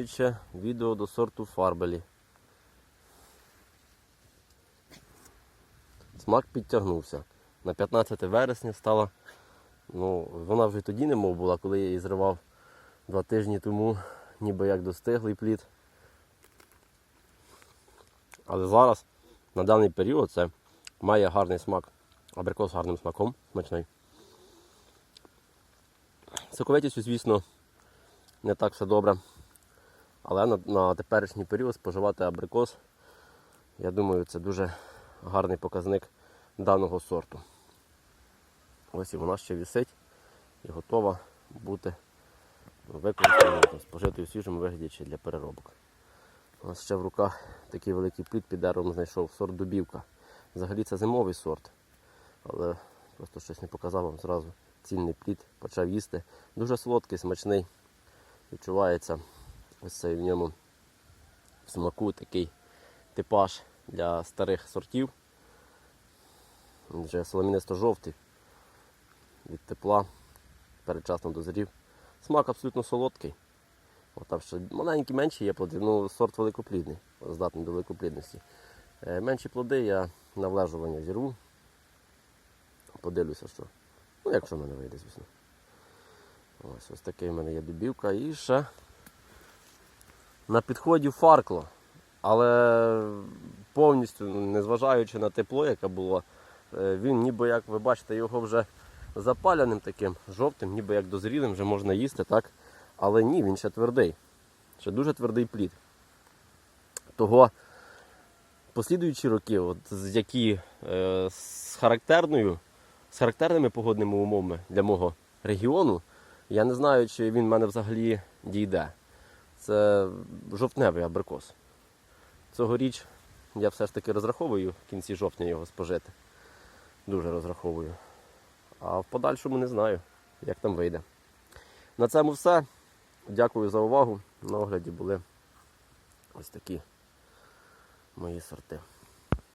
доповнююче відео до сорту Фарбелі. Смак підтягнувся. На 15 вересня стала. Ну, вона вже тоді не мов була, коли я її зривав два тижні тому, ніби як достиглий плід. Але зараз, на даний період, це має гарний смак. Абрикос з гарним смаком, смачний. Соковитістю, звісно, не так все добре. Але на, на теперішній період споживати абрикос, я думаю, це дуже гарний показник даного сорту. Ось і вона ще висить і готова бути використана, спожити у свіжому вигляді чи для переробок. У нас ще в руках такий великий плід під деревом знайшов сорт дубівка. Взагалі це зимовий сорт, але просто щось не показав вам зразу. Цільний плід почав їсти. Дуже солодкий, смачний. Відчувається ось цей в ньому в смаку такий типаж для старих сортів. Він вже соломінисто-жовтий від тепла, передчасно дозрів. Смак абсолютно солодкий. От там ще маленькі, менші є плоди, ну сорт великоплідний, здатний до великоплідності. Е, Менші плоди я на влежування зірву. Подивлюся, що. Ну, якщо в мене вийде, звісно. Ось ось такий в мене є дубівка. І ще на підході фаркло. Але повністю, незважаючи на тепло, яке було, е, він ніби як ви бачите, його вже запаляним таким, жовтим, ніби як дозрілим, вже можна їсти, так? Але ні, він ще твердий. Ще дуже твердий плід. Того послідуючі роки, от, які е, з характерною, з характерними погодними умовами для мого регіону, я не знаю, чи він в мене взагалі дійде. Це жовтневий абрикос. Цьогоріч я все ж таки розраховую в кінці жовтня його спожити. Дуже розраховую. А в подальшому не знаю, як там вийде. На цьому все. Дякую за увагу. На огляді були ось такі мої сорти.